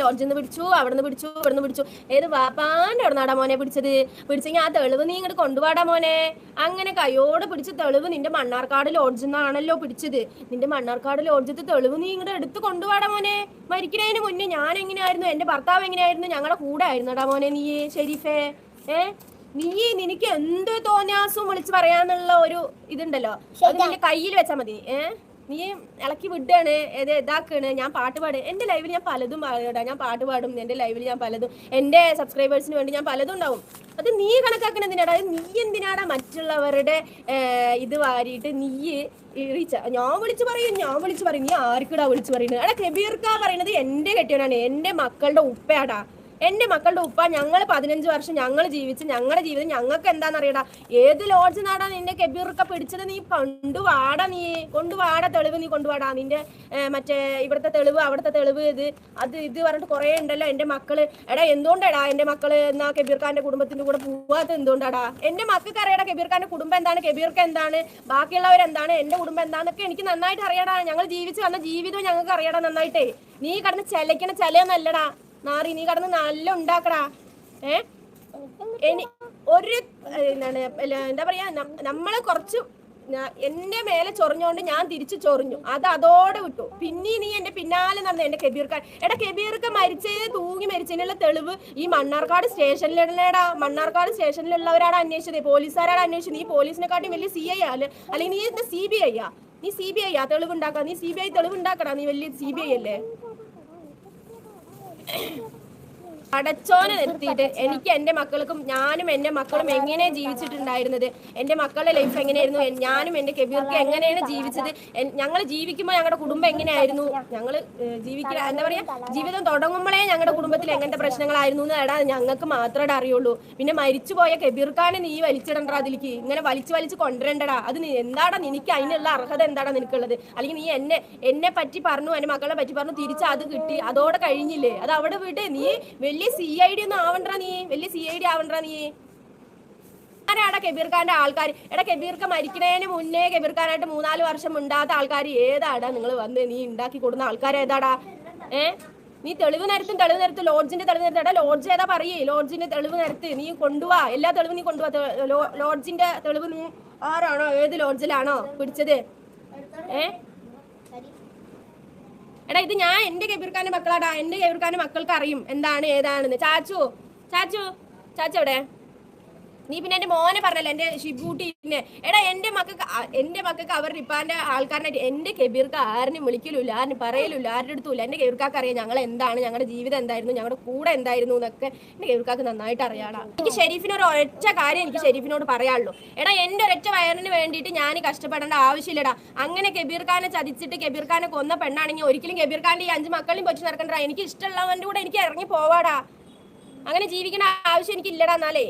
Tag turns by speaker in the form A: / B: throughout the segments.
A: ലോഡ്ജിൽ നിന്ന് പിടിച്ചു അവിടെ നിന്ന് പിടിച്ചു ഇവിടെ നിന്ന് പിടിച്ചു. ഏത് വാപ്പാന്റെ അവിടെ നാടാ മോനെ പിടിച്ചത്? പിടിച്ചെങ്കിൽ ആ തെളിവ് നീ ഇങ്ങോട്ട് കൊണ്ടുപോടാ മോനെ. അങ്ങനെ കയ്യോട് പിടിച്ച തെളിവ് നിന്റെ മണ്ണാർക്കാട് ലോഡ്ജിൽ നിന്നാണല്ലോ പിടിച്ചത്. നിന്റെ മണ്ണാർക്കാട് ലോഡ്ജത്തെ തെളിവ് നീ ഇങ്ങോട്ട് എടുത്ത് കൊണ്ടുപോടാ മോനെ. മരിക്കുന്നതിന് മുന്നേ ഞാൻ എങ്ങനെയായിരുന്നു എന്റെ ഭർത്താവ് എങ്ങനെയായിരുന്നു? ഞങ്ങളുടെ കൂടെ ആയിരുന്നടാ മോനെ നീ ഷെരീഫേ? ഏ? നീ നിനക്ക് എന്ത് തോന്നിയാസും വിളിച്ച് പറയാന്നുള്ള ഒരു ഇതുണ്ടല്ലോ. അത് നിന്റെ കയ്യിൽ വെച്ചാ മതി. ഏ? നീ ഇളക്കി വിട്ടാണ് ഏത് ഇതാക്കാണ് ഞാൻ പാട്ട് പാടും. എന്റെ ലൈവിൽ ഞാൻ പലതും പാടാ ഞാൻ പാട്ട് പാടും എന്റെ ലൈവിൽ ഞാൻ പലതും. എന്റെ സബ്സ്ക്രൈബേഴ്സിന് വേണ്ടി ഞാൻ പലതും ഉണ്ടാവും. അത് നീ കണക്കാക്കണ എന്തിനാടാ? നീ എന്തിനാടാ മറ്റുള്ളവരുടെ ഇത് വാരിയിട്ട് നീ റീച്ച ഞാൻ വിളിച്ചു പറയും ഞാൻ വിളിച്ചു പറയും. നീ ആർക്കിടാ വിളിച്ചു പറയുന്നത്? എടാ കബീർക്ക പറയുന്നത് എന്റെ കെട്ടിയവനാണ് എന്റെ മക്കളുടെ ഉപ്പയാടാ. എന്റെ മക്കളുടെ ഉപ്പ ഞങ്ങൾ പതിനഞ്ച് വർഷം ഞങ്ങൾ ജീവിച്ച് ഞങ്ങളുടെ ജീവിതം ഞങ്ങൾക്ക് എന്താണെന്നറിയടാ? ഏത് ലോഡ്ജ് നാടാ നിന്റെ കെബീറൊക്കെ പിടിച്ചത് നീ കൊണ്ടുവാടാ നീ. കൊണ്ടുവാടാ തെളിവ് നീ കൊണ്ടുവാടാ. നിന്റെ മറ്റേ ഇവിടുത്തെ തെളിവ് അവിടുത്തെ തെളിവ് ഇത് അത് ഇത് പറഞ്ഞിട്ട് കുറേ ഉണ്ടല്ലോ എന്റെ മക്കൾ. എടാ എന്തുകൊണ്ടാടാ എന്റെ മക്കൾ എന്നാ കെബീർഖാന്റെ കുടുംബത്തിന്റെ കൂടെ പോവാത്ത എന്തുകൊണ്ടാടാ? എന്റെ മക്കൾക്ക് അറിയടാ കെബീർഖാന്റെ കുടുംബം എന്താണ് കെബീർക്ക് എന്താണ് ബാക്കിയുള്ളവർ എന്താണ് എന്റെ കുടുംബം എന്താണെന്നൊക്കെ എനിക്ക് നന്നായിട്ട് അറിയടാ. ഞങ്ങൾ ജീവിച്ച് വന്ന ജീവിതം ഞങ്ങൾക്ക് അറിയടാ നന്നായിട്ടേ. നീ കടന്ന് ചെലക്കണ ചെലയൊന്നല്ലടാ. നാറി നീ കടന്ന് നല്ല ഉണ്ടാക്കടാ. ഏ? എനി ഒരു എന്താണ് എന്താ പറയാ നമ്മളെ കുറച്ച് എന്റെ മേലെ ചൊറിഞ്ഞോണ്ട് ഞാൻ തിരിച്ചു ചൊറിഞ്ഞു. അത് അതോടെ വിട്ടു. പിന്നെ നീ എന്റെ പിന്നാലെ നടന്നു എന്റെ കെബീർക്കാൻ എടാ കെബീർക്ക മരിച്ചേ തൂങ്ങി മരിച്ചതിനുള്ള തെളിവ് ഈ മണ്ണാർക്കാട് സ്റ്റേഷനിലുള്ളടാ മണ്ണാർക്കാട് സ്റ്റേഷനിലുള്ളവരാണ് അന്വേഷിച്ചത്. പോലീസുകാരാണ് അന്വേഷിച്ചത്. നീ പോലീസിനെക്കാട്ടും വലിയ സി ഐ ആൽ അല്ലെങ്കിൽ നീ സി ബി ഐ ആ? നീ സി ബി ഐ ആ തെളിവ് ഉണ്ടാക്കാ നീ സി ബി ഐ തെളിവ് ഉണ്ടാക്കടാ നീ വലിയ സി ബി ഐ അല്ലേ? Oh. അടച്ചോനെ നിർത്തിയിട്ട് എനിക്ക് എന്റെ മക്കൾക്കും ഞാനും എന്റെ മക്കളും എങ്ങനെ ജീവിച്ചിട്ടുണ്ടായിരുന്നത്? എന്റെ മക്കളുടെ ലൈഫ് എങ്ങനെയായിരുന്നു? ഞാനും എന്റെ കെബീർക്ക് എങ്ങനെയാണ് ജീവിച്ചത്? ഞങ്ങൾ ജീവിക്കുമ്പോൾ ഞങ്ങളുടെ കുടുംബം എങ്ങനെയായിരുന്നു? ഞങ്ങൾ ജീവിക്കുക എന്താ പറയാ ജീവിതം തുടങ്ങുമ്പോഴേ ഞങ്ങളുടെ കുടുംബത്തിൽ എങ്ങനത്തെ പ്രശ്നങ്ങളായിരുന്നു എന്ന് എടാ ഞങ്ങൾക്ക് മാത്രമേ അറിയുള്ളൂ. പിന്നെ മരിച്ചുപോയ കെബീർഖാനെ നീ വലിച്ചിടണ്ട അതിലേക്ക് ഇങ്ങനെ വലിച്ചു വലിച്ച് കൊണ്ടുവരണ്ടടാ. അത് എന്താടാ നിനക്ക് അതിനുള്ള അർഹത എന്താടാ നിനക്കുള്ളത്? അല്ലെങ്കിൽ നീ എന്നെ എന്നെ പറ്റി പറഞ്ഞു എന്റെ മക്കളെ പറ്റി പറഞ്ഞു തിരിച്ച് അത് കിട്ടി. അതോടെ കഴിഞ്ഞില്ലേ? അത് അവിടെ വിട്. നീ വലിയ സി ഐ ഡി ഒന്നും ആവണ്ട നീ. വലിയ സി ഐ ഡി ആവണ്ട നീ. ആരാടാ കബീർ ഖാന്റെ ആൾക്കാർ എടാ കബീർ ഖാൻ മരിക്കണേന് മുന്നേ കബീർ ഖാനായിട്ട് മൂന്നാൽ വർഷം ഉണ്ടാത്ത ആൾക്കാർ ഏതാടാ നിങ്ങൾ വന്ന് നീ ഉണ്ടാക്കി കൊടുക്കുന്ന ആൾക്കാർ ഏതാടാ? ഏ? നീ തെളിവ് നിരത്തും തെളിവ് നിരത്തും ലോഡ്ജിന്റെ തെളിവ് നിരത്തും. എടാ ലോഡ്ജ് ഏതാ പറയേ? ലോഡ്ജിന്റെ തെളിവ് നിരത്ത്. നീ കൊണ്ടുപോവാ എല്ലാ തെളിവും നീ കൊണ്ടുപോവാ ലോഡ്ജിന്റെ തെളിവ് നീ ആരാണോ? ഏത് ലോഡ്ജിലാണോ പിടിച്ചത്? ഏ? എടാ ഇത് ഞാൻ എന്റെ കബീർഖാന്റെ മക്കളാടാ. എന്റെ കബീർഖാന്റെ മക്കൾക്ക് അറിയും. എന്താണ് ഏതാണെന്ന്. ചാച്ചു ചാച്ചു ചാച്ചു എവിടെ? നീ പിന്നെ എന്റെ മോനെ പറഞ്ഞല്ലോ എന്റെ ഷിബൂട്ടിനെ എടാ എന്റെ മക്കൾക്ക് എന്റെ മക്കൾക്ക് അവരുടെ ഇപ്പാന്റെ ആൾക്കാരനായിട്ട് എന്റെ കെബീർക്ക് ആരും വിളിക്കലില്ല ആരും പറയലില്ല ആരുടെ അടുത്തുമില്ല എന്റെ കെബീർക്കാക്ക് അറിയാം ഞങ്ങൾ എന്താണ് ഞങ്ങളുടെ ജീവിതം എന്തായിരുന്നു ഞങ്ങളുടെ കൂടെ എന്തായിരുന്നു എന്നൊക്കെ എന്റെ കെബീർക്കാക്ക് നന്നായിട്ട് അറിയാടാ. എനിക്ക് ഷെരീഫിനോട് ഒരൊറ്റ കാര്യം എനിക്ക് ഷെരീഫിനോട് പറയാനുള്ളൂ. എടാ എന്റെ ഒരൊറ്റ വയറിന് വേണ്ടിയിട്ട് ഞാൻ കഷ്ടപ്പെടേണ്ട ആവശ്യമില്ലടാ. അങ്ങനെ കെബീർഖാനെ ചതിച്ചിട്ട് കെബീർഖാനെ കൊന്ന പെണ്ണാണെങ്കിൽ ഒരിക്കലും കെബീർഖാന്റെ ഈ അഞ്ച് മക്കളെയും പൊച്ചു നടക്കണ്ട. എനിക്ക് ഇഷ്ടമുള്ളവന്റെ കൂടെ എനിക്ക് ഇറങ്ങി പോവാടാ. അങ്ങനെ ജീവിക്കണ ആവശ്യം എനിക്കില്ലടാ എന്നാലേ.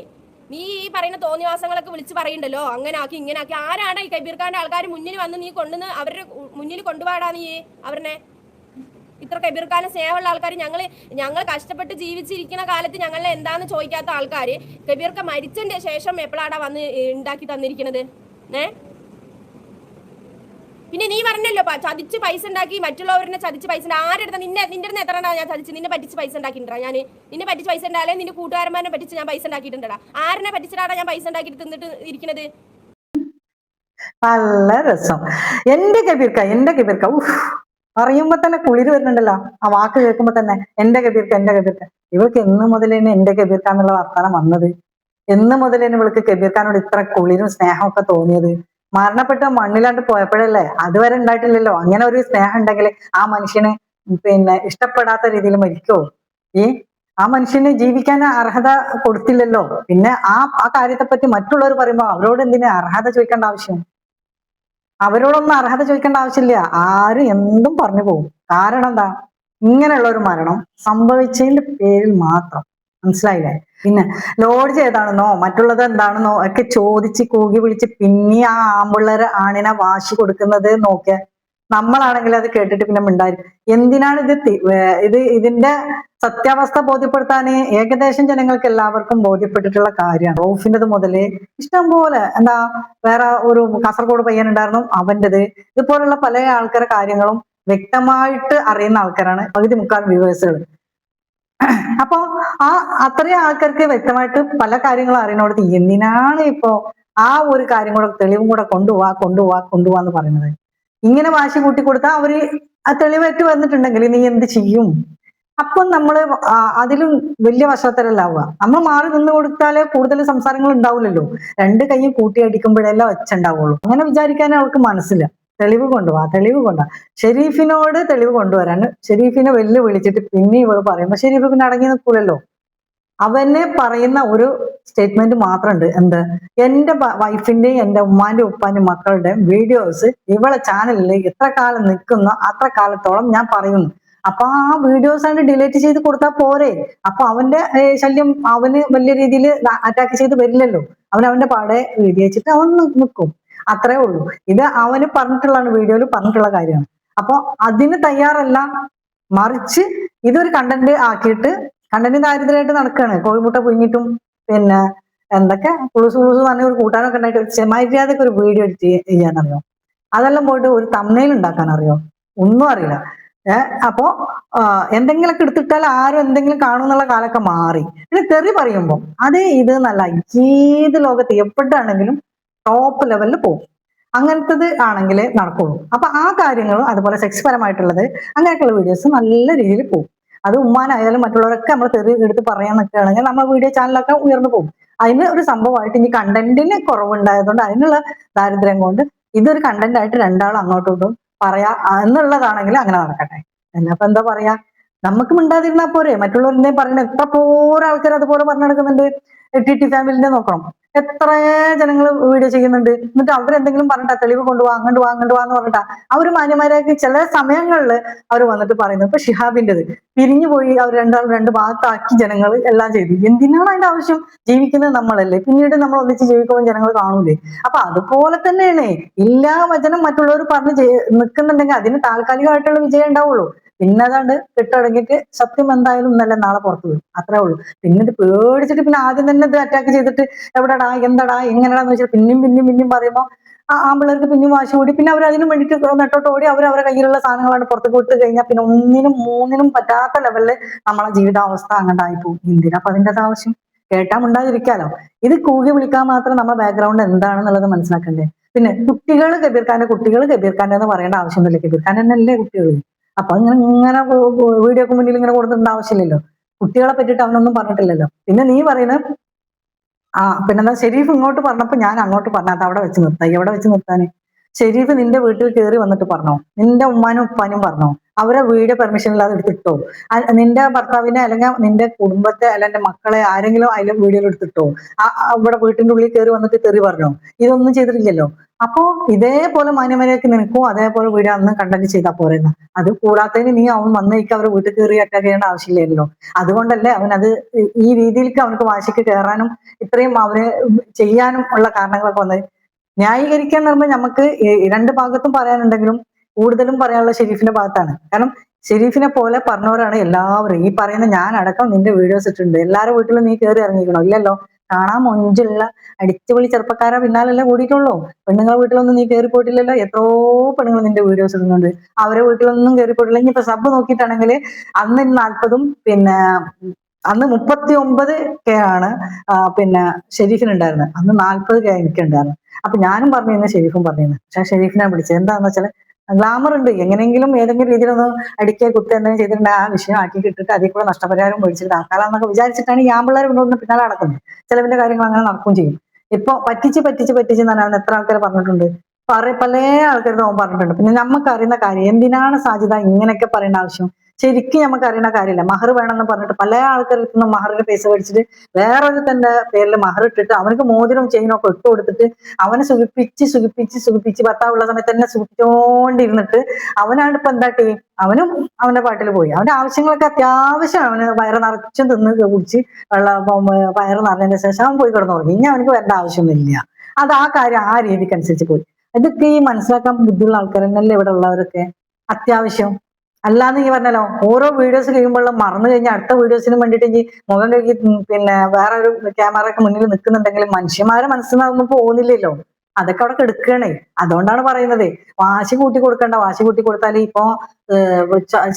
A: നീ ഈ പറയുന്ന തോന്നിവാസങ്ങളൊക്കെ വിളിച്ച് പറയണ്ടല്ലോ? അങ്ങനെ ആക്കി ഇങ്ങനെ ആക്കി ആരാണ് ഈ കബീർഖാന്റെ ആൾക്കാർ മുന്നിൽ വന്ന് നീ കൊണ്ടുവന്ന് അവരുടെ മുന്നിൽ കൊണ്ടുപോടാ നീ അവരെ ഇത്ര കബീർ ഖാനെ സ്നേഹമുള്ള ആൾക്കാർ ഞങ്ങൾ ഞങ്ങൾ കഷ്ടപ്പെട്ട് ജീവിച്ചിരിക്കുന്ന കാലത്ത് ഞങ്ങളെ എന്താന്ന് ചോദിക്കാത്ത ആൾക്കാർ കബീർക്ക മരിച്ചതിന്റെ ശേഷം എപ്പോഴാടാ വന്ന് ഉണ്ടാക്കി തന്നിരിക്കുന്നത് ഏ? പിന്നെ നീ പറഞ്ഞല്ലോ ചതിച്ച് പൈസ ഉണ്ടാക്കി മറ്റുള്ളവരെ ചതിച്ച് പൈസ ആരെടുത്ത നിന്നെ നിന്റെ അടുത്ത് എത്ര ഞാൻ ചതിച്ച്? നിന്നെ പറ്റിച്ച് പൈസ ഉണ്ടാക്കിയിട്ടുണ്ടാ ഞാൻ നിന്നെ പറ്റിച്ച് പൈസ ഉണ്ടായാലേ നിന്റെ കൂട്ടുകാരന്മാരെ പറ്റിച്ച് ഞാൻ പൈസ ഉണ്ടാക്കിയിട്ടുണ്ടാ ആരെ പറ്റിച്ചിട്ടാണ് ഞാൻ പൈസ ഉണ്ടാക്കിയിട്ട് തിന്നിട്ട് ഇരിക്കണത്?
B: നല്ല രസം. എന്റെ കബീർക്ക എന്റെ കബീർക്ക. ഉഫ് പറയുമ്പോ തന്നെ കുളിര് വരുന്നുണ്ടല്ലോ. ആ വാക്ക് കേൾക്കുമ്പോ തന്നെ എന്റെ കബീർക്ക എന്റെ കബീർക്ക. ഇവൾക്ക് എന്ന് മുതലേന് എന്റെ കബീർക്ക എന്നുള്ള വർത്താനം വന്നത്? എന്ന് മുതലേന് ഇവൾക്ക് കബീർക്കാനോട് ഇത്ര കുളിരും സ്നേഹമൊക്കെ തോന്നിയത്? മരണപ്പെട്ട് മണ്ണിലാണ്ട് പോയപ്പോഴല്ലേ അതുവരെ ഉണ്ടായിട്ടില്ലല്ലോ. അങ്ങനെ ഒരു സ്നേഹം ഉണ്ടെങ്കിൽ ആ മനുഷ്യന് പിന്നെ ഇഷ്ടപ്പെടാത്ത രീതിയിൽ മരിക്കോ? ഈ ആ മനുഷ്യന് ജീവിക്കാൻ അർഹത കൊടുത്തില്ലല്ലോ. പിന്നെ ആ ആ കാര്യത്തെ പറ്റി മറ്റുള്ളവർ പറയുമ്പോൾ അവരോട് എന്തിനാ അർഹത ചോദിക്കേണ്ട ആവശ്യം? അവരോടൊന്നും അർഹത ചോദിക്കേണ്ട ആവശ്യമില്ല. ആരും എന്തും പറഞ്ഞു പോകും. കാരണം എന്താ? ഇങ്ങനെയുള്ള ഒരു മരണം സംഭവിച്ചതിന്റെ പേരിൽ മാത്രം. മനസ്സിലായില്ലേ? പിന്നെ ലോഡ് ചെയ്താണെന്നോ മറ്റുള്ളത് എന്താണെന്നോ ഒക്കെ ചോദിച്ച് കൂകി വിളിച്ച് പിന്നെ ആ ആമ്പിള്ളേർ ആണിനെ വാശി കൊടുക്കുന്നത് നോക്കിയ. നമ്മളാണെങ്കിൽ അത് കേട്ടിട്ട് പിന്നെ മിണ്ടായിരിക്കും എന്തിനാണ് ഇത് ഇത് ഇതിന്റെ സത്യാവസ്ഥ ബോധ്യപ്പെടുത്താൻ ഏകദേശം ജനങ്ങൾക്ക് എല്ലാവർക്കും ബോധ്യപ്പെട്ടിട്ടുള്ള കാര്യമാണ്. റോഫിന്റെത് മുതൽ ഇഷ്ടംപോലെ എന്താ വേറെ ഒരു കാസർഗോഡ് പയ്യനുണ്ടായിരുന്നു അവന്റെത്. ഇതുപോലുള്ള പല ആൾക്കാരുടെ കാര്യങ്ങളും വ്യക്തമായിട്ട് അറിയുന്ന ആൾക്കാരാണ് പകുതി മുക്കാൽ വ്യൂവേഴ്സുകൾ അപ്പൊ ആ അത്രയും ആൾക്കാർക്ക് വ്യക്തമായിട്ട് പല കാര്യങ്ങളും അറിയണോടത്ത് എന്തിനാണ് ഇപ്പോ ആ ഒരു കാര്യം കൂടെ തെളിവും കൂടെ കൊണ്ടുപോവാ കൊണ്ടുപോവാ കൊണ്ടുപോവാ എന്ന് പറയുന്നത്? ഇങ്ങനെ വാശി കൂട്ടി കൊടുത്താൽ അവർ ആ തെളിവായിട്ട് വന്നിട്ടുണ്ടെങ്കിൽ നീ എന്ത് ചെയ്യും? അപ്പം നമ്മൾ അതിലും വലിയ വശത്തരല്ലാവുക നമ്മൾ മാറി നിന്ന് കൊടുത്താലേ കൂടുതൽ സംസാരങ്ങൾ ഉണ്ടാവില്ലല്ലോ രണ്ട് കൈയും കൂട്ടി അടിക്കുമ്പോഴെല്ലാം ഒച്ച ഉണ്ടാവുള്ളൂ അങ്ങനെ വിചാരിക്കാൻ അവൾക്ക് മനസ്സില്ല. തെളിവ് കൊണ്ടുപോവാ തെളിവ് കൊണ്ടുവാ ഷെരീഫിനോട് തെളിവ് കൊണ്ടുവരാൻ. ഷെരീഫിനെ വെല്ലു വിളിച്ചിട്ട് പിന്നെ ഇവൾ പറയുമ്പോ ഷെരീഫ് പിന്നെ അടങ്ങി നിൽക്കൂലല്ലോ? അവനെ പറയുന്ന ഒരു സ്റ്റേറ്റ്മെന്റ് മാത്രമുണ്ട് എന്ത്? എന്റെ വൈഫിന്റെയും എന്റെ ഉമ്മാന്റെ ഉപ്പാന്റെ മക്കളുടെ വീഡിയോസ് ഇവളെ ചാനലിൽ എത്ര കാലം നിൽക്കുന്ന അത്ര കാലത്തോളം ഞാൻ പറയുന്നു. അപ്പൊ ആ വീഡിയോസ് ആണ് ഡിലീറ്റ് ചെയ്ത് കൊടുത്താൽ പോരെ. അപ്പൊ അവന്റെ ശല്യം അവന് വലിയ രീതിയിൽ അറ്റാക്ക് ചെയ്ത് വരില്ലല്ലോ. അവൻ അവന്റെ പാടെ വീഡിയോ വെച്ചിട്ട് അവൻ നിൽക്കും അത്രേ ഉള്ളൂ. ഇത് അവന് പറഞ്ഞിട്ടുള്ളതാണ് വീഡിയോയിൽ പറഞ്ഞിട്ടുള്ള കാര്യമാണ്. അപ്പൊ അതിന് തയ്യാറല്ല മറിച്ച് ഇതൊരു കണ്ടന്റ് ആക്കിയിട്ട് കണ്ടന്റ് ദാരിദ്ര്യമായിട്ട് നടക്കുകയാണ് കോഴിമുട്ട പുഞ്ഞിട്ടും പിന്നെ എന്തൊക്കെ കുളുസ് കുളുസ് പറഞ്ഞ ഒരു കൂട്ടാനൊക്കെ ഉണ്ടായിട്ട് മര്യാദയ്ക്ക് ഒരു വീഡിയോ ചെയ്യാൻ അറിയോ അതെല്ലാം പോയിട്ട് ഒരു തമ്മയിൽ ഉണ്ടാക്കാൻ അറിയോ ഒന്നും അറിയില്ല. ഏഹ് അപ്പോ എന്തെങ്കിലുമൊക്കെ എടുത്തിട്ടാൽ ആരും എന്തെങ്കിലും കാണുന്നുള്ള കാലമൊക്കെ മാറി. പിന്നെ തെറി പറയുമ്പോൾ അതേ ഇത് എന്നല്ല ഏത് ലോകത്ത് എവിടെയാണെങ്കിലും ടോപ്പ് ലെവലിൽ പോകും. അങ്ങനത്തത് ആണെങ്കിൽ നടക്കുള്ളൂ. അപ്പൊ ആ കാര്യങ്ങളും അതുപോലെ സെക്സ് പരമായിട്ടുള്ളത് അങ്ങനെയൊക്കെയുള്ള വീഡിയോസ് നല്ല രീതിയിൽ പോകും. അത് ഉമ്മാനായാലും മറ്റുള്ളവരൊക്കെ നമ്മൾ തെറി എടുത്ത് പറയാൻ നിൽക്കുകയാണെങ്കിൽ നമ്മൾ വീഡിയോ ചാനലൊക്കെ ഉയർന്നു പോകും. അതിന് ഒരു സംഭവമായിട്ട് ഇനി കണ്ടന്റിന് കുറവുണ്ടായതുകൊണ്ട് അതിനുള്ള ദാരിദ്ര്യം കൊണ്ട് ഇതൊരു കണ്ടന്റ് ആയിട്ട് രണ്ടാളും അങ്ങോട്ടും പറയാ എന്നുള്ളതാണെങ്കിൽ അങ്ങനെ നടക്കട്ടെ. എന്നപ്പോ എന്താ പറയാ? നമുക്ക് മിണ്ടാതിരുന്നാ പോരെ. മറ്റുള്ളവരെന്തേ പറയണ എത്ര പോരാൾക്കാർ അതുപോലെ പറഞ്ഞു നടക്കുന്നുണ്ട്. ടി ടി ഫാമിലിന്റെ നോക്കണം. എത്ര ജനങ്ങൾ വീഡിയോ ചെയ്യുന്നുണ്ട്. എന്നിട്ട് അവരെന്തെങ്കിലും പറഞ്ഞിട്ടാ തെളിവ് കൊണ്ടുപോവാ അങ്ങോട്ട് വാ അങ്ങോട്ട് വാന്ന് പറഞ്ഞിട്ടാ. അവർ മാന്യമാരാക്കി ചില സമയങ്ങളിൽ അവർ വന്നിട്ട് പറയുന്നത് ഇപ്പൊ ഷിഹാബിന്റേത്. പിരിഞ്ഞു പോയി അവർ രണ്ടാളും രണ്ട് ഭാഗത്താക്കി ജനങ്ങൾ എല്ലാം ചെയ്തു. എന്തിനാണ് അതിന്റെ ആവശ്യം? ജീവിക്കുന്നത് നമ്മളല്ലേ. പിന്നീട് നമ്മൾ ഒന്നിച്ച് ജീവിക്കുമ്പോൾ ജനങ്ങൾ കാണൂലേ. അപ്പൊ അതുപോലെ തന്നെയാണ്. എല്ലാ വചനം മറ്റുള്ളവർ പറഞ്ഞ് നിൽക്കുന്നുണ്ടെങ്കിൽ അതിന് താൽക്കാലികമായിട്ടുള്ള വിജയം ഉണ്ടാവുള്ളൂ. പിന്നെ അതാണ്ട് കെട്ടടങ്ങിയിട്ട് സത്യം എന്തായാലും ഇന്നലെ നാളെ പുറത്തു വരും അത്രേ ഉള്ളൂ. പിന്നെ ഇത് പേടിച്ചിട്ട് പിന്നെ ആദ്യം തന്നെ ഇത് അറ്റാക്ക് ചെയ്തിട്ട് എവിടെടാ എന്താടാ എങ്ങനെയാണെന്ന് വെച്ചാൽ പിന്നെയും പിന്നെയും പിന്നെയും പറയുമ്പോൾ ആ ആമ്പിള്ളേർക്ക് പിന്നെയും വാശി കൂടി. പിന്നെ അവർ അതിന് വേണ്ടിയിട്ട് നെട്ടോട്ട് ഓടി അവർ കയ്യിലുള്ള സാധനങ്ങളാണ് പുറത്തേക്ക് വിട്ട് കഴിഞ്ഞാൽ പിന്നെ ഒന്നിനും മൂന്നിനും പറ്റാത്ത ലെവലിൽ നമ്മളെ ജീവിതാവസ്ഥ അങ്ങോട്ടായി പോകും. എന്തിനാ അപ്പൊ അതിന്റെ ആവശ്യം? കേട്ടാ ഉണ്ടാതിരിക്കാലോ ഇത് കൂകി വിളിക്കാൻ മാത്രം നമ്മുടെ ബാക്ക്ഗ്രൗണ്ട് എന്താണെന്നുള്ളത് മനസ്സിലാക്കണ്ടേ? പിന്നെ കുട്ടികൾ കബീർഖാന്റെ കുട്ടികൾ കബീർഖാന്റെ എന്ന് പറയേണ്ട ആവശ്യമൊന്നുമില്ല കബീർഖാൻ തന്നെയല്ലേ കുട്ടികൾ അപ്പൊ ഇങ്ങനെ ഇങ്ങനെ വീഡിയോക്ക് മുന്നിൽ ഇങ്ങനെ കൊടുത്തിട്ട് ആവശ്യമില്ലല്ലോ. കുട്ടികളെ പറ്റിയിട്ട് അവനൊന്നും പറഞ്ഞിട്ടില്ലല്ലോ. പിന്നെ നീ പറയുന്നത് ആ പിന്നെന്താ ഷെരീഫ് ഇങ്ങോട്ട് പറഞ്ഞപ്പോ ഞാൻ അങ്ങോട്ട് പറഞ്ഞാത്ത അവിടെ വെച്ച് നിർത്താം എവിടെ വെച്ച് നിർത്താന്. ഷെരീഫ് നിന്റെ വീട്ടിൽ കയറി വന്നിട്ട് പറഞ്ഞോ. നിന്റെ ഉമ്മാനും ഉപ്പാനും പറഞ്ഞോ. അവരെ വീട് പെർമിഷൻ ഇല്ലാതെ എടുത്തിട്ടോ നിന്റെ ഭർത്താവിനെ അല്ലെങ്കിൽ നിന്റെ കുടുംബത്തെ അല്ലെങ്കിൽ മക്കളെ ആരെങ്കിലും അതിൽ വീഡിയോയിൽ എടുത്തിട്ടോ ഇവിടെ വീട്ടിന്റെ ഉള്ളിൽ കയറി വന്നിട്ട് തെറി പറഞ്ഞോ? ഇതൊന്നും ചെയ്തിട്ടില്ലല്ലോ. അപ്പോ ഇതേപോലെ മാന്യമര്യാദക്ക് നിനക്കും അതേപോലെ വീട് അന്ന് കണ്ടന്റ് ചെയ്താൽ പോരുന്ന. അത് കൂടാത്തതിന് നീ അവൻ വന്നേക്ക് അവരെ വീട്ടിൽ കയറി അറ്റാക്ക് ചെയ്യേണ്ട ആവശ്യമില്ലല്ലോ. അതുകൊണ്ടല്ലേ അവൻ അത് ഈ- രീതിയിലേക്ക് അവനക്ക് വാശിക്ക് കയറാനും ഇത്രയും അവരെ ചെയ്യാനും ഉള്ള കാരണങ്ങളൊക്കെ വന്നത്. ന്യായീകരിക്കാൻ എന്ന് പറയുമ്പോൾ നമുക്ക് രണ്ട് ഭാഗത്തും പറയാനുണ്ടെങ്കിലും കൂടുതലും പറയാനുള്ള ഷെരീഫിന്റെ ഭാഗത്താണ്. കാരണം ഷെരീഫിനെ പോലെ പറഞ്ഞവരാണ് എല്ലാവരും. ഈ പറയുന്ന ഞാൻ അടക്കം നിന്റെ വീഡിയോസ് ഇട്ടിട്ടുണ്ട്. എല്ലാവരുടെ വീട്ടിലും നീ കയറി ഇറങ്ങിക്കണോ? ഇല്ലല്ലോ. കാണാൻ മൊഞ്ചുള്ള അടിച്ചുപൊളി ചെറുപ്പക്കാരെ പിന്നാലല്ലേ കൂടിയിട്ടുള്ളൂ. പെണ്ണുങ്ങളെ വീട്ടിലൊന്നും നീ കയറി പോയിട്ടില്ലല്ലോ. എത്രയോ പെണ്ണുങ്ങൾ നിന്റെ വീഡിയോസ് ഇടുന്നുണ്ട്. അവരെ വീട്ടിലൊന്നും കയറി പോയിട്ടില്ല. ഇനി ഇപ്പൊ സബ് നോക്കിയിട്ടാണെങ്കിൽ അന്ന് നാൽപ്പതും പിന്നെ അന്ന് മുപ്പത്തി ഒമ്പത് കെ ആണ് പിന്നെ ഷെരീഫിനുണ്ടായിരുന്നത്. അന്ന് നാൽപ്പത് കെ എനിക്കുണ്ടായിരുന്നു. അപ്പൊ ഞാനും പറഞ്ഞിരുന്നു ഷെരീഫും പറഞ്ഞിരുന്നു പക്ഷെ ഷെരീഫിനെ വിളിച്ചത്. എന്താന്ന് വെച്ചാൽ ഗ്ലാമർ ഉണ്ട്. എങ്ങനെയെങ്കിലും ഏതെങ്കിലും രീതിയിലൊന്ന് അടിക്കുക കുത്തുക എന്തെങ്കിലും ചെയ്തിട്ടുണ്ടെങ്കിൽ ആ വിഷയം ആക്കി കിട്ടിട്ട് അതിൽ കൂടെ നഷ്ടപരിഹാരം മേടിച്ചിട്ട് ആക്കാലാന്നൊക്കെ വിചാരിച്ചിട്ടാണ് ഈ ആമ്പിള്ളേർ കൊണ്ടുവന്ന് പിന്നാലെ നടക്കുന്നത്. ചിലവിന്റെ കാര്യങ്ങൾ അങ്ങനെ നടക്കുകയും ചെയ്യും. ഇപ്പൊ പറ്റിച്ച് പറ്റിച്ച് പറ്റിച്ച് എന്ന് പറഞ്ഞാൽ എത്ര ആൾക്കാർ പറഞ്ഞിട്ടുണ്ട്? പറ പല ആൾക്കാർ അവൻ പറഞ്ഞിട്ടുണ്ട്. പിന്നെ നമുക്ക് അറിയുന്ന കാര്യം എന്തിനാണ് സാധ്യത ഇങ്ങനെയൊക്കെ പറയേണ്ട ആവശ്യം? ശരിക്കും നമുക്ക് അറിയുന്ന കാര്യമില്ല. മഹർ വേണമെന്ന് പറഞ്ഞിട്ട് പല ആൾക്കാരിൽ നിന്ന് മഹറിന്റെ പൈസ മേടിച്ചിട്ട് വേറൊരു തന്റെ പേരിൽ മഹർ ഇട്ടിട്ട് അവനക്ക് മോതിരം ചെയിനും ഒക്കെ ഇട്ട് കൊടുത്തിട്ട് അവനെ സുഖിപ്പിച്ച് സുഖിപ്പിച്ച് സുഖിപ്പിച്ച് ഭർത്താവുള്ള സമയത്ത് തന്നെ സുഖിപ്പിച്ചോണ്ടിരുന്നിട്ട് അവനാണ് ഇപ്പൊ ടീ? അവനും അവന്റെ പാട്ടിൽ പോയി. അവന്റെ ആവശ്യങ്ങളൊക്കെ അത്യാവശ്യം അവന് വയറ് നിറച്ചും തിന്ന് കുടിച്ച് വെള്ള വയറ് നിറഞ്ഞതിന് ശേഷം അവൻ പോയി കിടന്നുറങ്ങി ഇനി അവനക്ക് വരേണ്ട ആവശ്യമൊന്നുമില്ല. അത് ആ കാര്യം ആ രീതിക്ക് അനുസരിച്ച് പോയി. ഇതൊക്കെ ഈ മനസ്സിലാക്കാൻ ബുദ്ധിയുള്ള ആൾക്കാർ തന്നെയല്ലേ ഇവിടെ ഉള്ളവരൊക്കെ? അത്യാവശ്യം. അല്ലാന്ന് നീ പറഞ്ഞല്ലോ ഓരോ വീഡിയോസ് കഴിയുമ്പോഴും മറന്നു കഴിഞ്ഞാൽ അടുത്ത വീഡിയോസിന് വേണ്ടിയിട്ട് ഇനി മുഖം കഴുകി പിന്നെ വേറെ ഒരു ക്യാമറ ഒക്കെ മുന്നിൽ നിൽക്കുന്നുണ്ടെങ്കിൽ മനുഷ്യന്മാരെ മനസ്സിലാകുമ്പോൾ പോകുന്നില്ലല്ലോ. അതൊക്കെ അവിടെ എടുക്കണേ അതുകൊണ്ടാണ് പറയുന്നത്. വാശി കൂട്ടി കൊടുക്കണ്ട. വാശി കൂട്ടി കൊടുത്താൽ ഇപ്പൊ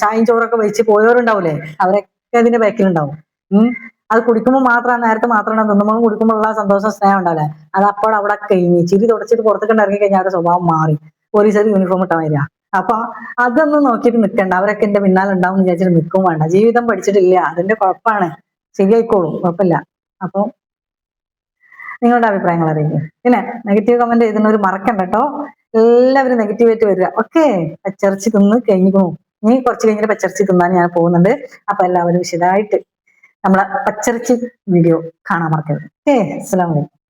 B: ചായം ചോറൊക്കെ വെച്ച് പോയവരുണ്ടാവൂലേ? അവരൊക്കെ അതിന്റെ ബാക്കിലുണ്ടാവും. ഉം. അത് കുടിക്കുമ്പോൾ മാത്രം നേരത്തെ മാത്രമാണ് തിന്നുമ്പോൾ കുടിക്കുമ്പോഴുള്ള സന്തോഷം സ്നേഹം ഉണ്ടാവില്ല? അത് അപ്പോൾ അവിടെ കഴിഞ്ഞ്. ചിരി തുടച്ചിട്ട് പുറത്തേക്ക് ഇറങ്ങി കഴിഞ്ഞാൽ അവരുടെ സ്വഭാവം മാറി. പോലീസുകാർ യൂണിഫോം ഇട്ടാൽ വരിക അപ്പൊ അതൊന്നും നോക്കിയിട്ട് നിൽക്കണ്ട അവരൊക്കെ എന്റെ പിന്നാലെ ഉണ്ടാവും എന്ന് വിചാരിച്ചിട്ട് നിൽക്കും വേണ്ട. ജീവിതം പഠിച്ചിട്ടില്ല. അതിന്റെ കുഴപ്പമാണ് ശരിയായിക്കോളും. കുഴപ്പമില്ല. അപ്പൊ നിങ്ങളുടെ അഭിപ്രായങ്ങൾ അറിയിക്കും. പിന്നെ നെഗറ്റീവ് കമന്റ് എഴുതുന്നവർ മറക്കണ്ട കേട്ടോ. എല്ലാവരും നെഗറ്റീവ് ആയിട്ട് വരിക. ഓക്കെ പച്ചറച്ചി തിന്ന് കഴിഞ്ഞിക്കണു. ഇനി കുറച്ച് കഴിഞ്ഞിട്ട് പച്ചറച്ചി തിന്നാൻ ഞാൻ പോകുന്നുണ്ട്. അപ്പൊ എല്ലാവരും വിശദമായിട്ട് നമ്മളെ പച്ചറച്ചി വീഡിയോ കാണാൻ മറക്കരുത്. ഓക്കെ അസ്സലാമലൈക്കും